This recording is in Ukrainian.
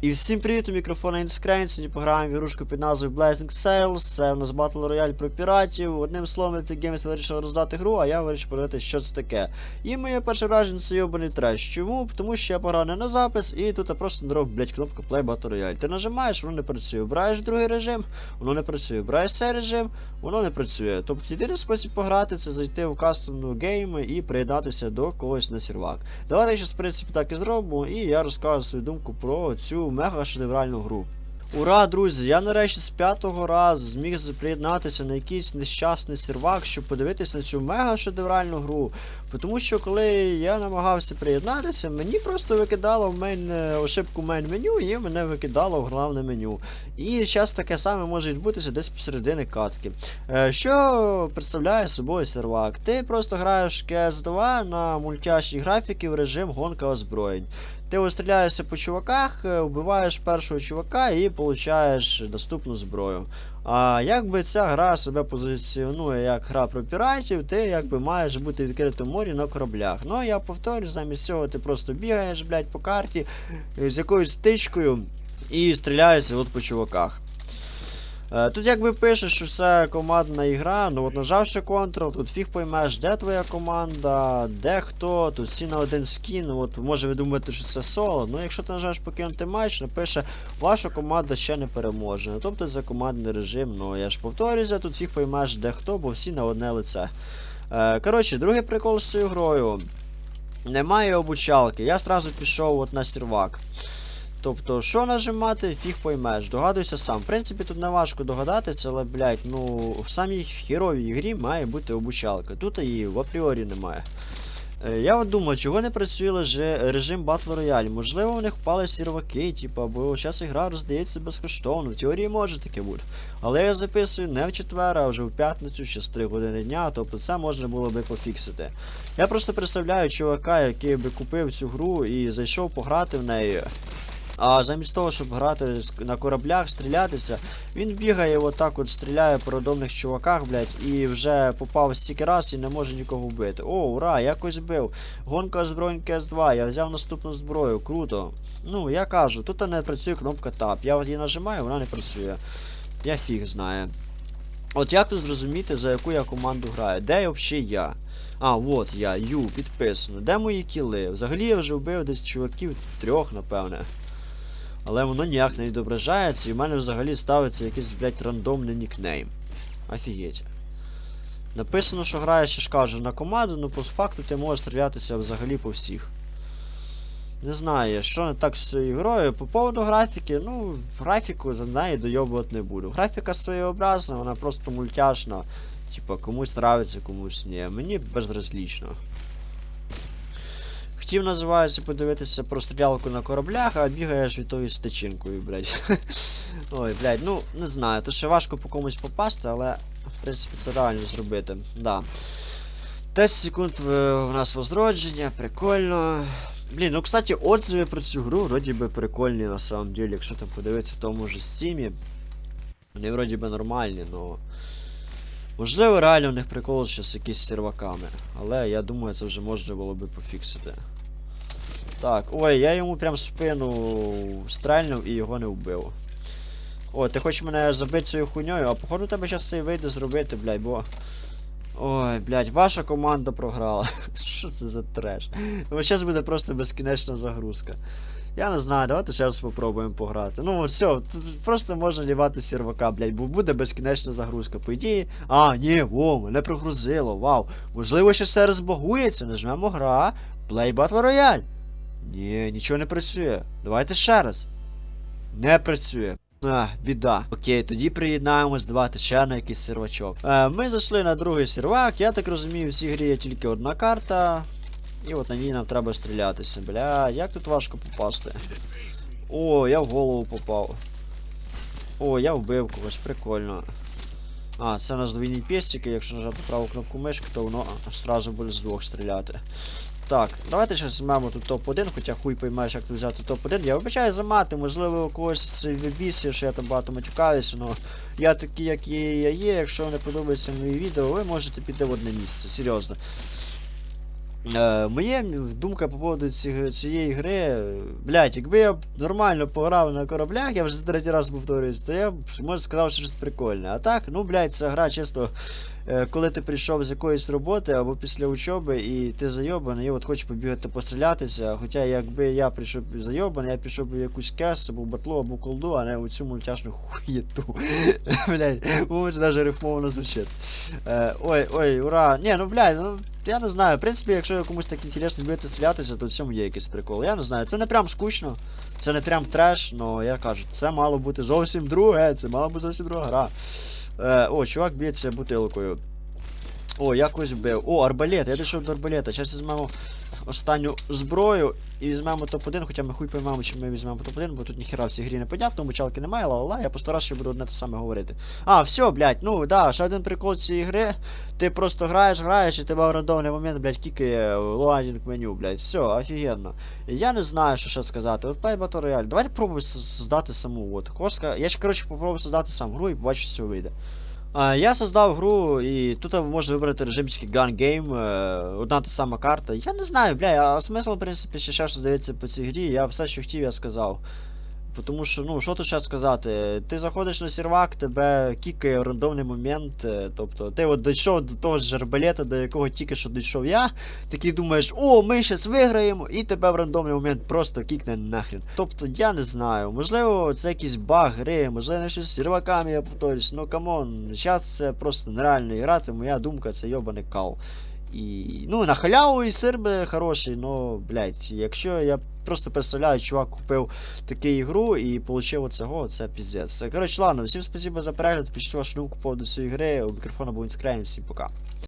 І всім привіт, у мікрофона Інскрейн. Сьогодні пограємо в ігрушку під назвою Blazing Sails. Це у нас Battle Royale про піратів. Одним словом, Epic Games вирішили роздати гру, а я вирішив подивитися, що це таке. І моє перше враження це йобаний треш. Чому? Тому що я пограв не на запис, і тут я просто дров, блять, кнопка Play Battle Royale. Ти нажимаєш, воно не працює. Обираєш другий режим, воно не працює. Обираєш цей режим, воно не працює. Тобто єдиний спосіб пограти це зайти в кастомну гейм і приєднатися до когось на сервак. Давайте зараз, в принципі, так і зробимо, і я розкажу свою думку про цю мега шедевральну гру. Ура, друзі! Я нарешті з п'ятого разу зміг приєднатися на якийсь нещасний сервак, щоб подивитися на цю мега шедевральну гру. Тому що коли я намагався приєднатися, мені просто викидало в мейн е, ошибку мейн меню і мене викидало в головне меню. І зараз таке саме може відбутися десь посередини катки. Е, Що представляє собою сервак? Ти просто граєш CS2 на мультяшні графіки в режим гонка озброєнь. Ти ось стріляєшся по чуваках, е, вбиваєш першого чувака і получаєш доступну зброю. А якби ця гра себе позиціонує як гра про піратів, ти якби маєш бути в відкритому морі на кораблях. Ну я повторю, замість цього ти просто бігаєш, блядь, по карті е, з якоюсь тичкою і стріляєшся от по чуваках. Е, Тут якби пише, що це командна ігра, ну от нажавши Ctrl, тут фіг поймеш, де твоя команда, де хто, тут всі на один скін, от може ви думаєте, що це соло, ну якщо ти нажмеш покинути матч, напише, ваша команда ще не переможена. Тобто це командний режим, ну я ж повторюся, тут фіг поймеш, де хто, бо всі на одне лице. Е, Коротше, другий прикол з цією грою. Немає обучалки, я зразу пішов от на сервак. Тобто, що нажимати, фіг поймеш. Догадуйся сам. В принципі, тут не важко догадатися, але, блядь, ну, в самій хіровій грі має бути обучалка. Тут її в апріорі немає. Е, Я от думаю, чого не працює режим Battle Royale? Можливо, у них впали серваки, типу, або зараз ігра роздається безкоштовно. В теорії може таке бути. Але я записую не в четвер, а вже в п'ятницю, ще з 3 години дня, тобто це можна було би пофіксити. Я просто представляю чувака, який би купив цю гру і зайшов пограти в неї. А замість того, щоб грати на кораблях, стрілятися, він бігає отак от стріляє по родовних чуваках, блядь, і вже попав стільки раз і не може нікого вбити. О, ура, якось бив. Гонка озброєнь КС2, я взяв наступну зброю, круто. Ну, я кажу, тут не працює кнопка TAP. Я її нажимаю, вона не працює. Я фіг знаю. От як тут зрозуміти, за яку я команду граю? Де взагалі я? А, от я, Ю, підписано. Де мої кіли? Взагалі я вже вбив десь чуваків трьох, напевне. Але воно ніяк не відображається, і в мене взагалі ставиться якийсь, блядь, рандомний нікнейм. Офігеть. Написано, що граєш, я ж кажу, на команду, ну по факту ти можеш стрілятися взагалі по всіх. Не знаю, що не так з цією грою. По поводу графіки, ну, графіку за неї дойобувати не буду. Графіка своєобразна, вона просто мультяшна. Типа, комусь нравиться, комусь ні. Мені безразлічно. Хотів називається подивитися про стрілялку на кораблях, а бігаєш від тою стечинкою, блядь. Ой, блядь, ну не знаю, то ще важко по комусь попасти, але в принципі це реально зробити. Да. 10 секунд в, в нас возродження, прикольно. Блін, ну кстати, отзиви про цю гру вроді би прикольні на самом деле, якщо там подивитися в тому ж стімі. Вони вроді би нормальні, но. Можливо, реально у них прикол з якісь серваками. Але я думаю, це вже можна було би пофіксити. Так, ой, я йому прям спину стрельнув і його не вбив. О, ти хочеш мене забити цією хуйньою, а походу тебе зараз це вийде зробити, блядь, бо. Ой, блядь, ваша команда програла. Що це за треш? Ну, зараз буде просто безкінечна загрузка. Я не знаю, давайте ще раз спробуємо пограти. Ну, все, тут просто можна лівати сервака, блядь, бо буде безкінечна загрузка. По ідеї. А, ні, во, мене прогрузило, вау. Можливо, ще все розбагується, нажмемо гра. Play Battle Royale. Ні, нічого не працює. Давайте ще раз. Не працює. А, біда. Окей, тоді приєднаємось давати ще на якийсь сервачок. Е, ми зайшли на другий сервак. Я так розумію, в цій грі є тільки одна карта. І от на ній нам треба стрілятися. Бля, як тут важко попасти. О, я в голову попав. О, я вбив когось, прикольно. А, це у нас двійні пестики, якщо нажати праву кнопку мишки, то воно одразу буде з двох стріляти. Так, давайте ще візьмемо тут топ-1, хоча хуй поймаєш, як тут взяти топ-1. Я вибачаю за мати, можливо, у когось вибісі, що я там багато матюкаюся, але я такий, як є, я є. Якщо вам не подобається мої відео, ви можете піти в одне місце, серйозно. Е, моє думка по поводу ці, цієї гри, блядь, якби я нормально пограв на кораблях, я вже третій раз повторююсь, то я може сказав, що щось прикольне. А так, ну, блядь, це гра чисто, е, коли ти прийшов з якоїсь роботи або після учоби і ти зайобаний, і от хочеш побігати пострілятися. Хоча якби я прийшов зайобаний, я пішов би в якусь кес, або в батлу, або колду, а не у цю мультяшну хуєту. Може навіть рифмовано звучить. Е, ой, ой, ура. Ні, ну блядь, ну я не знаю. В принципі, якщо комусь так інтересно будете стрілятися, то в цьому є якийсь прикол. Я не знаю, це не прям скучно, це не прям треш, але я кажу, це мало бути зовсім друге, це мала бути зовсім друга гра. Е, о, чувак б'ється бутилкою. О, якось бив. О, арбалет, я дійшов до арбалета. Зараз візьмемо останню зброю і візьмемо топ-1, хоча ми хуй поймемо, чи ми візьмемо топ-1, бо тут ніхера в цій грі не понятно, мочалки немає, ла-ла-ла, я постарався, що буду одне те саме говорити. А, все, блядь, ну да, ще один прикол цієї гри. Ти просто граєш, граєш, і тебе в рандомний момент, блядь, кікає логадінг меню, блядь. Все, офігенно. Я не знаю, що ще сказати. От Play Battle Royale. Давайте пробуємо создати саму. От. Коска. Я ще, коротше, попробую создати сам гру і побачу, що цього вийде. Я создав гру, і тут можна вибрати режимчики Gun Game, е, одна та сама карта. Я не знаю, бля, а смисл, в принципі, ще ще що здається по цій грі, я все, що хотів, я сказав. Тому що, ну, що тут ще сказати? Ти заходиш на сервак, тебе кікає в рандомний момент. е, Тобто, ти от дійшов до того ж арбалета, до якого тільки що дійшов я, такий думаєш, о, ми щас виграємо, і тебе в рандомний момент просто кікне нахрен. Тобто, я не знаю, можливо, це якийсь баг гри, можливо, щось з серваками, я повторюсь, ну камон, зараз це просто нереально грати, моя думка, це йобаний кал. І, ну, на халяву і сир би хороший, но, блядь, якщо я просто представляю, чувак купив таку ігру і отримав оцього, це піздець. Коротше, ладно, всім спасибо за перегляд, пишіть вашу думку по поводу цієї гри, у мікрофона був Інскрайн, всім пока.